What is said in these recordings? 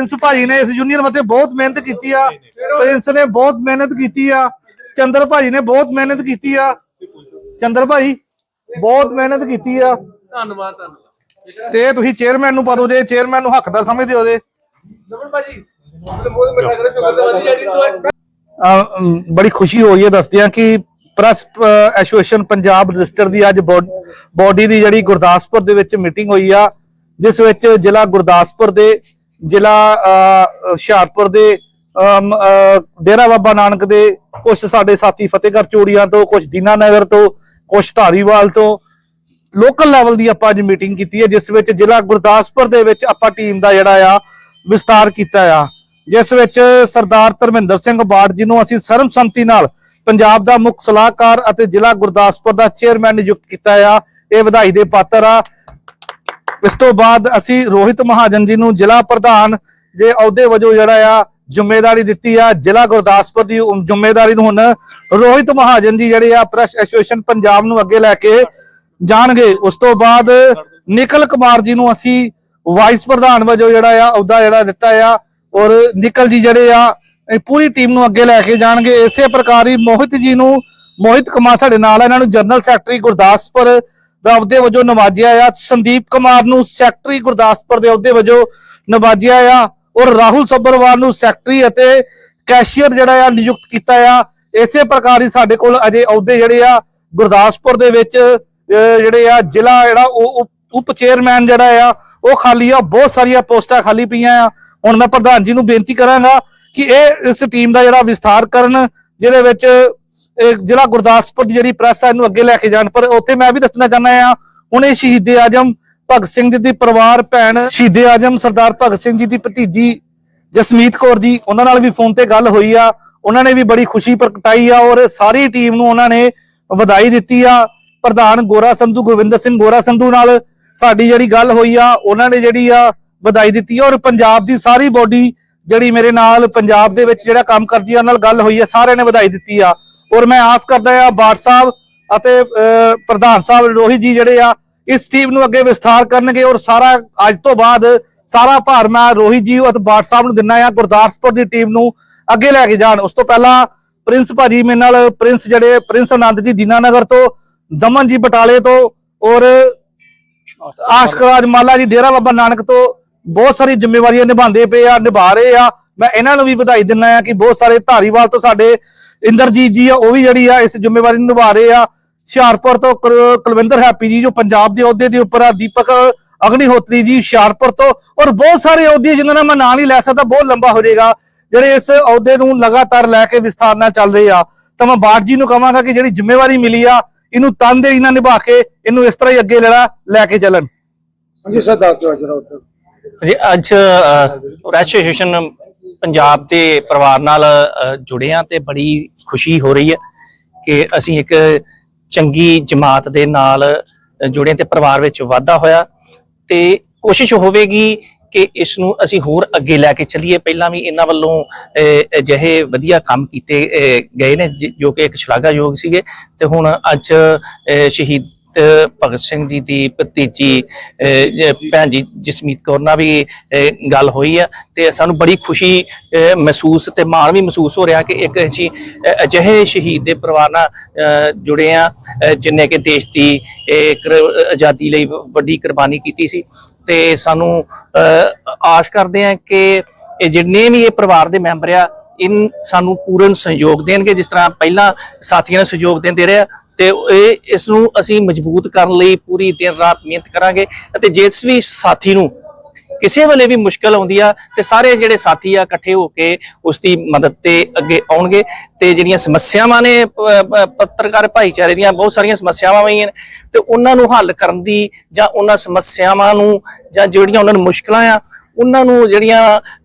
Prince ਭਾਜੀ ਨੇ ਇਸ ਯੂਨੀਅਨ ਵਾਸਤੇ ਬਹੁਤ ਮਿਹਨਤ ਕੀਤੀ ਆ। ਪ੍ਰਿੰਸ ਨੇ ਬਹੁਤ ਮਿਹਨਤ ਕੀਤੀ ਆ। ਚੰਦਰ ਭਾਜੀ ਨੇ ਬਹੁਤ ਮਿਹਨਤ ਕੀਤੀ ਆ। ਚੰਦਰ ਭਾਜੀ ਬਹੁਤ ਮਿਹਨਤ ਕੀਤੀ ਆ। ਧੰਨਵਾਦ ਧੰਨਵਾਦ। ਤੇ ਤੁਸੀਂ ਚੇਅਰਮੈਨ ਨੂੰ ਪਾ ਦਿਓ ਜੇ ਚੇਅਰਮੈਨ ਨੂੰ ਹੱਕਦਾਰ ਸਮਝਦੇ ਹੋ ਭਾਜੀ ਅਮ, ਬੜੀ ਖੁਸ਼ੀ ਹੋ ਰਹੀ ਹੈ ਦੱਸਦੇ ਹਾਂ ਕਿ ਪ੍ਰੈਸ ਐਸੋਸੀਏਸ਼ਨ ਪੰਜਾਬ ਰਜਿਸਟਰ ਦੀ ਅੱਜ ਬੋਡੀ ਦੀ ਜਿਹੜੀ ਗੁਰਦਾਸਪੁਰ ਦੇ ਵਿੱਚ ਮੀਟਿੰਗ ਹੋਈ ਆ ਜਿਸ ਵਿੱਚ ਜ਼ਿਲ੍ਹਾ ਗੁਰਦਾਸਪੁਰ ਦੇ ਜ਼ਿਲ੍ਹਾ ਅ, ਹੁਸ਼ਿਆਰਪੁਰ ਦੇ ਡੇਰਾ ਬਾਬਾ ਨਾਨਕ ਦੇ ਕੁਝ ਸਾਡੇ ਸਾਥੀ ਫਤਿਹਗੜ੍ਹ ਚੋੜੀਆਂ ਤੋਂ ਕੁਝ ਦੀਨਾਨਗਰ ਤੋਂ ਕੁਝ ਧਾਰੀਵਾਲ ਤੋਂ ਲੋਕਲ ਲੈਵਲ ਦੀ ਆਪਾਂ ਅੱਜ ਮੀਟਿੰਗ ਕੀਤੀ ਹੈ ਜਿਸ ਵਿੱਚ ਜ਼ਿਲ੍ਹਾ ਗੁਰਦਾਸਪੁਰ ਦੇ ਵਿੱਚ ਆਪਾਂ ਟੀਮ ਦਾ ਜਿਹੜਾ ਆ ਵਿਸਤਾਰ ਕੀਤਾ ਆ। ਜਿਸ ਵਿੱਚ ਸਰਦਾਰ ਧਰਮਿੰਦਰ ਸਿੰਘ ਬਾੜ ਜੀ ਨੂੰ ਅਸੀਂ ਸਰਬਸੰਮਤੀ ਨਾਲ ਪੰਜਾਬ ਦਾ ਮੁੱਖ ਸਲਾਹਕਾਰ ਅਤੇ ਜ਼ਿਲ੍ਹਾ ਗੁਰਦਾਸਪੁਰ ਦਾ ਚੇਅਰਮੈਨ ਨਿਯੁਕਤ ਕੀਤਾ ਆ। ਇਹ ਵਧਾਈ ਦੇ ਪਾਤਰ ਆ। ਇਸ ਤੋਂ ਬਾਅਦ ਅਸੀਂ ਰੋਹਿਤ ਮਹਾਜਨ ਜੀ ਨੂੰ ਜ਼ਿਲ੍ਹਾ ਪ੍ਰਧਾਨ ਦੇ ਅਹੁਦੇ ਵਜੋਂ ਜਿਹੜਾ ਆ, ਜ਼ਿੰਮੇਵਾਰੀ ਦਿੱਤੀ ਆ, ਜ਼ਿਲ੍ਹਾ ਗੁਰਦਾਸਪੁਰ ਦੀ ਉਮ- ਜ਼ਿੰਮੇਵਾਰੀ ਨੂੰ ਹੁਣ ਰੋਹਿਤ ਮਹਾਜਨ ਜੀ ਜਿਹੜੇ ਆ, ਪ੍ਰੈਸ ਐਸੋਸੀਏਸ਼ਨ ਪੰਜਾਬ ਨੂੰ ਅੱਗੇ ਲੈ ਕੇ ਜਾਣਗੇ। ਉਸ ਤੋਂ ਬਾਅਦ ਨਿਕਲ ਕੁਮਾਰ ਜੀ ਨੂੰ ਅਸੀਂ ਵਾਈਸ ਪ੍ਰਧਾਨ ਵਜੋਂ ਜਿਹੜਾ ਆ, ਅਹੁਦਾ ਜਿਹੜਾ ਦਿੱਤਾ ਆ ਔਰ ਨਿਕਲ ਜੀ ਜਿਹੜੇ ਆ, ਇਹ ਪੂਰੀ ਟੀਮ ਨੂੰ ਅੱਗੇ ਲੈ ਕੇ ਜਾਣਗੇ। ਇਸੇ ਪ੍ਰਕਾਰ ਹੀ ਮੋਹਿਤ ਜੀ ਨੂੰ, ਮੋਹਿਤ ਕੁਮਾਰ ਸਾਡੇ ਨਾਲ ਇਹਨਾਂ ਨੂੰ ਜਨਰਲ ਸੈਕਟਰੀ ਗੁਰਦਾਸਪੁਰ ਦਾ ਅਹੁਦੇ ਵਜੋਂ ਨਵਾਜਿਆ ਆ। ਸੰਦੀਪ ਕੁਮਾਰ ਨੂੰ ਸੈਕਟਰੀ ਗੁਰਦਾਸਪੁਰ ਦੇ ਅਹੁਦੇ ਵਜੋਂ ਨਵਾਜਿਆ ਆ ਔਰ ਰਾਹੁਲ ਸੱਬਰਵਾਲ ਨੂੰ ਸੈਕਟਰੀ ਅਤੇ ਕੈਸ਼ੀਅਰ ਜਿਹੜਾ ਆ ਨਿਯੁਕਤ ਕੀਤਾ ਆ। ਇਸੇ ਪ੍ਰਕਾਰ ਹੀ ਸਾਡੇ ਕੋਲ ਅਜੇ ਅਹੁਦੇ ਜਿਹੜੇ ਆ ਗੁਰਦਾਸਪੁਰ ਦੇ ਵਿੱਚ ਜਿਹੜੇ ਆ ਜ਼ਿਲ੍ਹਾ ਜਿਹੜਾ ਉਹ ਉਪ- ਉਪ ਚੇਅਰਮੈਨ ਜਿਹੜਾ ਆ, ਉਹ ਖਾਲੀ ਆ। ਬਹੁਤ ਸਾਰੀਆਂ ਪੋਸਟਾਂ ਖਾਲੀ ਪਈਆਂ ਆ। ਹੁਣ ਮੈਂ ਪ੍ਰਧਾਨ ਜੀ ਨੂੰ ਬੇਨਤੀ ਕਰਾਂਗਾ ਕਿ ਇਹ ਇਸ ਟੀਮ ਦਾ ਜਿਹੜਾ ਵਿਸਥਾਰ ਕਰਨ, ਜਿਹਦੇ ਵਿੱਚ ਜ਼ਿਲ੍ਹਾ ਗੁਰਦਾਸਪੁਰ ਦੀ ਜਿਹੜੀ ਪ੍ਰੈਸ ਹੈ ਇਹਨੂੰ ਅੱਗੇ ਲੈ ਕੇ ਜਾਣ, ਪਰ ਉੱਥੇ ਮੈਂ ਵੀ ਦੱਸਣਾ ਚਾਹੁੰਦਾ ਆ ਹੁਣੇ ਸ਼ਹੀਦੇ ਆਜਮ ਭਗਤ ਸਿੰਘ ਜੀ ਦੀ ਪਰਿਵਾਰ, ਭੈਣ ਸ਼ਹੀਦੇ ਆਜਮ ਸਰਦਾਰ ਭਗਤ ਸਿੰਘ ਜੀ ਦੀ ਭਤੀਜੀ ਜਸਮੀਤ ਕੌਰ ਜੀ, ਉਹਨਾਂ ਨਾਲ ਵੀ ਫੋਨ ਤੇ ਗੱਲ ਹੋਈ ਆ, ਉਹਨਾਂ ਨੇ ਵੀ ਬੜੀ ਖੁਸ਼ੀ ਪ੍ਰਗਟਾਈ ਆ ਔਰ ਸਾਰੀ ਟੀਮ ਨੂੰ ਉਹਨਾਂ ਨੇ ਵਧਾਈ ਦਿੱਤੀ ਆ। ਪ੍ਰਧਾਨ ਗੋਰਾ ਸੰਧੂ, ਗੁਰਵਿੰਦਰ ਸਿੰਘ ਗੋਰਾ ਸੰਧੂ ਨਾਲ ਸਾਡੀ ਜਿਹੜੀ ਗੱਲ ਹੋਈ ਆ, ਉਹਨਾਂ ਨੇ ਜਿਹੜੀ ਆ ਵਧਾਈ ਦਿੱਤੀ ਆ ਔਰ ਪੰਜਾਬ ਦੀ ਸਾਰੀ ਬੋਡੀ ਜਿਹੜੀ ਮੇਰੇ ਨਾਲ ਪੰਜਾਬ ਦੇ ਵਿੱਚ ਜਿਹੜਾ ਕੰਮ ਕਰਦੀ ਆ, ਉਹਨਾਂ ਨਾਲ ਗੱਲ ਹੋਈ ਆ, ਸਾਰਿਆਂ ਨੇ ਵਧਾਈ ਦਿੱਤੀ ਆ। ਔਰ ਮੈਂ ਆਸ ਕਰਦਾ ਆ ਬਾਟ ਸਾਹਿਬ ਅਤੇ ਅਹ, ਪ੍ਰਧਾਨ ਸਾਹਿਬ ਰੋਹਿਤ ਜੀ ਜਿਹੜੇ ਆ ਇਸ ਟੀਮ ਨੂੰ ਅੱਗੇ ਵਿਸਥਾਰ ਕਰਨਗੇ ਔਰ ਸਾਰਾ ਅੱਜ ਤੋਂ ਬਾਅਦ ਸਾਰਾ ਭਾਰ ਮੈਂ ਰੋਹਿਤ ਜੀ ਅਤੇ ਬਾਟ ਸਾਹਿਬ ਨੂੰ ਦਿੰਨਾ ਆ ਗੁਰਦਾਸਪੁਰ ਦੀ ਟੀਮ ਨੂੰ ਅੱਗੇ ਲੈ ਕੇ ਜਾਣ। ਉਸ ਤੋਂ ਪਹਿਲਾਂ ਪ੍ਰਿੰਸ ਭਾਜੀ ਮੇਰੇ ਨਾਲ ਪ੍ਰਿੰਸ ਜਿਹੜੇ ਪ੍ਰਿੰਸ ਆਨੰਦ ਜੀ ਦੀਨਾਨਗਰ ਤੋਂ ਦਮਨ ਜੀ ਬਟਾਲੇ ਤੋਂ ਔਰ ਆਸ਼ਕਰਾਜ ਮਾਲਾ ਜੀ ਡੇਰਾ ਬਾਬਾ ਨਾਨਕ ਤੋਂ ਬਹੁਤ ਸਾਰੀ ਜ਼ਿੰਮੇਵਾਰੀਆਂ ਨਿਭਾਉਂਦੇ ਪਏ ਆ ਨਿਭਾ ਰਹੇ ਆ। ਮੈਂ ਇਹਨਾਂ ਨੂੰ ਵੀ ਵਧਾਈ ਦਿੰਦਾ ਆ ਕਿ ਬਹੁਤ ਸਾਰੇ ਧਾਰੀਵਾਲ ਤੋਂ ਸਾਡੇ ਇੰਦਰਜੀਤ ਜੀ ਆ ਉਹ ਵੀ ਜਿਹੜੀ ਆ ਇਸ ਜ਼ਿੰਮੇਵਾਰੀ ਨੂੰ ਨਿਭਾ ਰਹੇ ਆ। ਹੁਸ਼ਿਆਰਪੁਰ ਤੋਂ ਕੁਲ- ਕੁਲਵਿੰਦਰ ਹੈਪੀ ਜੀ ਜੋ ਪੰਜਾਬ ਦੇ ਅਹੁਦੇ ਦੇ ਉੱਪਰ ਆ ਦੀਪਕ ਅਗਨੀਹੋਤਰੀ ਜੀ ਹੁਸ਼ਿਆਰਪੁਰ ਤੋਂ। ਔਰ ਬਹੁਤ ਸਾਰੇ ਅਹੁਦੇ ਜਿਨ੍ਹਾਂ ਦਾ ਮੈਂ ਨਾਂ ਨਹੀਂ ਲੈ ਸਕਦਾ ਬਹੁਤ ਲੰਬਾ ਹੋ ਜਾਏਗਾ। ਜਿਹੜੇ ਇਸ ਅਹੁਦੇ ਨੂੰ ਲਗਾਤਾਰ ਲੈ ਕੇ ਵਿਸਥਾਰ ਨਾਲ ਚੱਲ ਰਹੇ ਆ। ਤਾਂ ਮੈਂ ਬਾਟ ਜੀ ਨੂੰ ਕਹਾਂਗਾ ਕਿ ਜਿਹੜੀ ਜ਼ਿੰਮੇਵਾਰੀ ਮਿਲੀ ਆ ਇਹਨੂੰ ਤਨਦੇਹੀ ਨਾਲ ਨਿਭਾ ਕੇ ਇਹਨੂੰ ਇਸ ਤਰ੍ਹਾਂ ਹੀ ਅੱਗੇ ਜਿਹੜਾ ਲੈ ਕੇ ਚੱਲਣ। ਹਾਂਜੀ ਸਰ ਦੱਸ ਦਿਓ ਜਰਾ ਉੱਧਰ ਜੀ ਅੱਜ ਪ੍ਰੈਸ ਐਸੋਸੀਏਸ਼ਨ ਪੰਜਾਬ ਦੇ ਪਰਿਵਾਰ ਨਾਲ ਜੁੜੇ ਹਾਂ ਤੇ ਬੜੀ ਖੁਸ਼ੀ ਹੋ ਰਹੀ ਹੈ ਕਿ ਅਸੀਂ ਇੱਕ ਚੰਗੀ ਜਮਾਤ ਦੇ ਨਾਲ ਜੁੜੇ ਤੇ ਪਰਿਵਾਰ ਵਿੱਚ ਵਾਧਾ ਹੋਇਆ। ਤੇ ਕੋਸ਼ਿਸ਼ ਹੋਵੇਗੀ ਕਿ ਇਸ ਨੂੰ ਅਸੀਂ ਹੋਰ ਅੱਗੇ ਲੈ ਕੇ ਚੱਲੀਏ। ਪਹਿਲਾਂ ਵੀ ਇਹਨਾਂ ਵੱਲੋਂ ਅ, ਅਜਿਹੇ ਵਧੀਆ ਕੰਮ ਕੀਤੇ ਗਏ ਨੇ ਜੋ ਕਿ ਇੱਕ ਸ਼ਲਾਘਾਯੋਗ ਸੀਗੇ। ਤੇ ਹੁਣ ਅੱਜ ਸ਼ਹੀਦ ਭਗਤ ਸਿੰਘ ਜੀ ਦੀ ਭਤੀਜੀ ਅ, ਭੈਣ ਜੀ ਜਸਮੀਤ ਕੌਰ ਨਾਲ ਵੀ ਅ, ਗੱਲ ਹੋਈ ਆ ਤੇ ਸਾਨੂੰ ਬੜੀ ਖੁਸ਼ੀ ਮਹਿਸੂਸ ਤੇ ਮਾਣ ਵੀ ਮਹਿਸੂਸ ਹੋ ਰਿਹਾ ਕਿ ਇੱਕ ਅਸੀਂ ਅਜਿਹੇ ਸ਼ਹੀਦ ਦੇ ਪਰਿਵਾਰ ਨਾਲ ਜੁੜੇ ਆ ਅ, ਕਿ ਦੇਸ਼ ਦੀ ਆਜ਼ਾਦੀ ਲਈ ਵੱਡੀ ਕੁਰਬਾਨੀ ਕੀਤੀ ਸੀ ਤੇ ਸਾਨੂੰ ਅ, ਆਸ ਕਰਦੇ ਆ ਕਿ ਇਹ ਜਿੰਨੇ ਵੀ ਇਹ ਪਰਿਵਾਰ ਦੇ ਮੈਂਬਰ ਆ ਇਨ ਸਾਨੂੰ ਪੂਰਨ ਸਹਿਯੋਗ ਦੇਣਗੇ ਜਿਸ ਤਰ੍ਹਾਂ ਪਹਿਲਾਂ ਸਾਥੀਆਂ ਨੇ ਸਹਿਯੋਗ ਦਿੰਦੇ ਰਹੇ ਆ ਤੇ ਇਹ ਇਸ ਨੂੰ ਅਸੀਂ ਮਜ਼ਬੂਤ ਕਰਨ ਲਈ ਪੂਰੀ ਦਿਨ ਰਾਤ ਮਿਹਨਤ ਕਰਾਂਗੇ ਅਤੇ ਜਿਸ ਵੀ ਸਾਥੀ ਨੂੰ ਕਿਸੇ ਵੇਲੇ ਵੀ ਮੁਸ਼ਕਲ ਆਉਂਦੀ ਆ ਤੇ ਸਾਰੇ ਜਿਹੜੇ ਸਾਥੀ ਆ ਇਕੱਠੇ ਹੋ ਕੇ ਉਸ ਦੀ ਮਦਦ ਤੇ ਅੱਗੇ ਆਉਣਗੇ ਤੇ ਜਿਹੜੀਆਂ ਸਮੱਸਿਆਵਾਂ ਨੇ ਪੱਤਰਕਾਰ ਭਾਈਚਾਰੇ ਦੀਆਂ ਬਹੁਤ ਸਾਰੀਆਂ ਸਮੱਸਿਆਵਾਂ ਆਈਆਂ ਨੇ ਤੇ ਉਹਨਾਂ ਨੂੰ ਹੱਲ ਕਰਨ ਦੀ ਜਾਂ ਉਹਨਾਂ ਸਮੱਸਿਆਵਾਂ ਨੂੰ ਜਾਂ ਜਿਹੜੀਆਂ ਉਹਨਾਂ ਨੂੰ ਮੁਸ਼ਕਲਾਂ ਆ, ਉਹਨਾਂ ਨੂੰ ਜਿਹੜੀਆਂ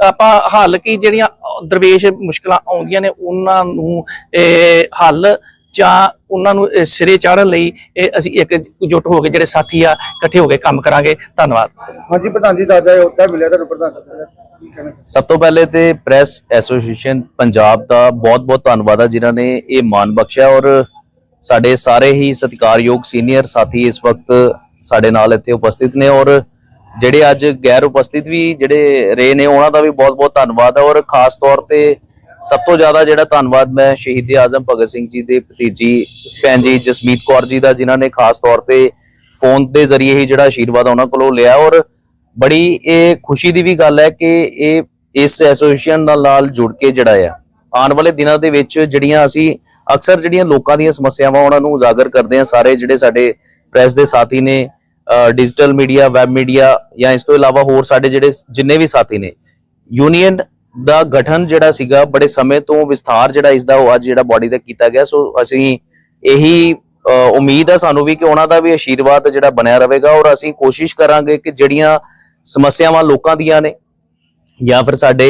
ਆਪਾਂ ਹੱਲ ਕੀ ਜਿਹੜੀਆਂ ਦਰਵੇਸ਼ ਮੁਸ਼ਕਲਾਂ ਆਉਂਦੀਆਂ ਨੇ ਉਹਨਾਂ ਨੂੰ, ਇਹ, ਹੱਲ ਜਾਂ ਉਹਨਾਂ ਨੂੰ ਸਿਰੇ ਚਾੜਨ ਲਈ ਇਹ ਅਸੀਂ ਇੱਕ ਜੁਟ ਹੋ ਕੇ ਜਿਹੜੇ ਸਾਥੀ ਆ ਇਕੱਠੇ ਹੋ ਕੇ ਕੰਮ ਕਰਾਂਗੇ। ਧੰਨਵਾਦ। ਹਾਂਜੀ ਪ੍ਰਧਾਨ ਜੀ ਦਿਓ ਉੱਧਰ ਮਿਲਿਆ ਤੁਹਾਨੂੰ ਪ੍ਰਧਾਨ ਸਭ ਤੋਂ ਪਹਿਲੇ ਤੇ ਪ੍ਰੈਸ ਐਸੋਸੀਏਸ਼ਨ ਪੰਜਾਬ ਦਾ ਬਹੁਤ-ਬਹੁਤ ਧੰਨਵਾਦ ਆ ਜਿਨ੍ਹਾਂ ਨੇ ਇਹ ਮਾਣ ਬਖਸ਼ਿਆ ਔਰ ਸਾਡੇ ਸਾਰੇ ਹੀ ਸਤਿਕਾਰਯੋਗ ਸੀਨੀਅਰ ਸਾਥੀ ਇਸ ਵਕਤ ਸਾਡੇ ਨਾਲ ਇੱਥੇ ਉਪਸਥਿਤ ਨੇ ਔਰ ਜਿਹੜੇ ਅੱਜ ਗੈਰ ਉਪਸਥਿਤ ਵੀ ਜਿਹੜੇ ਰਹੇ ਨੇ ਉਹਨਾਂ ਦਾ ਵੀ ਬਹੁਤ-ਬਹੁਤ ਧੰਨਵਾਦ ਹੈ ਔਰ ਖਾਸ ਤੌਰ ਤੇ ਸਭ ਤੋਂ ਜ਼ਿਆਦਾ ਜਿਹੜਾ ਧੰਨਵਾਦ ਮੈਂ ਸ਼ਹੀਦ ਆਜ਼ਮ ਭਗਤ ਸਿੰਘ ਜੀ ਦੇ ਭਤੀਜੀ, ਭੈਣ ਜੀ ਜਸਮੀਤ ਕੌਰ ਜੀ ਦਾ, ਜਿਨ੍ਹਾਂ ਨੇ ਖਾਸ ਤੌਰ ਤੇ ਫੋਨ ਦੇ ਜ਼ਰੀਏ ਹੀ ਜਿਹੜਾ ਆਸ਼ੀਰਵਾਦ ਉਹਨਾਂ ਕੋਲੋਂ ਲਿਆ। ਔਰ ਬੜੀ ਇਹ ਖੁਸ਼ੀ ਦੀ ਵੀ ਗੱਲ ਹੈ ਕਿ ਇਹ ਇਸ ਐਸੋਸੀਏਸ਼ਨ ਨਾਲ ਨਾਲ ਜੁੜ ਕੇ ਜਿਹੜਾ ਆ, ਆਉਣ ਵਾਲੇ ਦਿਨਾਂ ਦੇ ਵਿੱਚ ਜਿਹੜੀਆਂ ਅਸੀਂ ਅਕਸਰ ਜਿਹੜੀਆਂ ਲੋਕਾਂ ਦੀਆਂ ਸਮੱਸਿਆਵਾਂ ਉਹਨਾਂ ਨੂੰ ਉਜਾਗਰ ਕਰਦੇ ਹਾਂ, ਸਾਰੇ ਜਿਹੜੇ ਸਾਡੇ ਪ੍ਰੈਸ ਦੇ ਸਾਥੀ ਨੇ ਡਿਜੀਟਲ ਮੀਡੀਆ, ਵੈਬ ਮੀਡੀਆ ਜਾਂ ਇਸ ਤੋਂ ਇਲਾਵਾ ਹੋਰ ਸਾਡੇ ਜਿਹੜੇ ਜਿੰਨੇ ਵੀ ਸਾਥੀ ਨੇ, ਯੂਨੀਅਨ ਦਾ ਗਠਨ ਜਿਹੜਾ ਸੀਗਾ, ਬੜੇ ਸਮੇਂ ਤੋਂ ਵਿਸਥਾਰ ਜਿਹੜਾ ਇਸ ਦਾ ਉਹ ਅੱਜ ਜਿਹੜਾ ਬਾਡੀ ਦਾ ਕੀਤਾ ਗਿਆ। ਸੋ ਅਸੀਂ ਇਹੀ ਉਮੀਦ ਹੈ ਸਾਨੂੰ ਵੀ ਕਿ ਉਹਨਾਂ ਦਾ ਵੀ ਆਸ਼ੀਰਵਾਦ ਜਿਹੜਾ ਬਣਿਆ ਰਹੇਗਾ ਔਰ ਅਸੀਂ ਕੋਸ਼ਿਸ਼ ਕਰਾਂਗੇ ਕਿ ਜਿਹੜੀਆਂ ਸਮੱਸਿਆਵਾਂ ਲੋਕਾਂ ਦੀਆਂ ਨੇ ਜਾਂ ਫਿਰ ਸਾਡੇ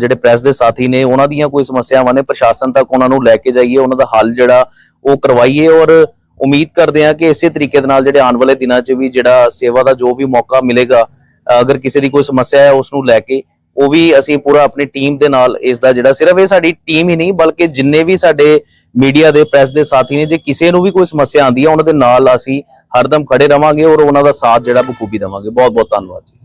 ਜਿਹੜੇ ਪ੍ਰੈਸ ਦੇ ਸਾਥੀ ਨੇ, ਉਹਨਾਂ ਦੀਆਂ ਕੋਈ ਸਮੱਸਿਆਵਾਂ ਨੇ, ਪ੍ਰਸ਼ਾਸਨ ਤੱਕ ਉਹਨਾਂ ਨੂੰ ਲੈ ਕੇ ਜਾਈਏ, ਉਹਨਾਂ ਦਾ ਹੱਲ ਜਿਹੜਾ ਉਹ ਕਰਵਾਈਏ ਔਰ ਉਮੀਦ ਕਰਦੇ ਹਾਂ ਕਿ ਇਸੇ ਤਰੀਕੇ ਦੇ ਨਾਲ ਜਿਹੜੇ ਆਉਣ ਵਾਲੇ ਦਿਨਾਂ 'ਚ ਵੀ ਜਿਹੜਾ ਸੇਵਾ ਦਾ ਜੋ ਵੀ ਮੌਕਾ ਮਿਲੇਗਾ, ਅਗਰ ਕਿਸੇ ਦੀ ਕੋਈ ਸਮੱਸਿਆ ਹੈ ਉਸ ਨੂੰ ਲੈ ਕੇ ਉਹ ਵੀ ਅਸੀਂ ਪੂਰਾ ਆਪਣੀ ਟੀਮ ਦੇ ਨਾਲ ਇਸ ਦਾ ਜਿਹੜਾ ਸਿਰਫ ਇਹ ਸਾਡੀ ਟੀਮ ਹੀ ਨਹੀਂ, ਬਲਕਿ ਜਿੰਨੇ ਵੀ ਸਾਡੇ ਮੀਡੀਆ ਦੇ, ਪ੍ਰੈਸ ਦੇ ਸਾਥੀ ਨੇ, ਜੇ ਕਿਸੇ ਨੂੰ ਵੀ ਕੋਈ ਸਮੱਸਿਆ ਆਉਂਦੀ ਹੈ, ਉਹਨਾਂ ਦੇ ਨਾਲ ਅਸੀਂ ਹਰਦਮ ਖੜੇ ਰਵਾਂਗੇ ਔਰ ਉਹਨਾਂ ਦਾ ਸਾਥ ਜਿਹੜਾ, ਬਖੂਬੀ ਦੇਵਾਂਗੇ। ਬਹੁਤ ਬਹੁਤ ਧੰਨਵਾਦ ਜੀ।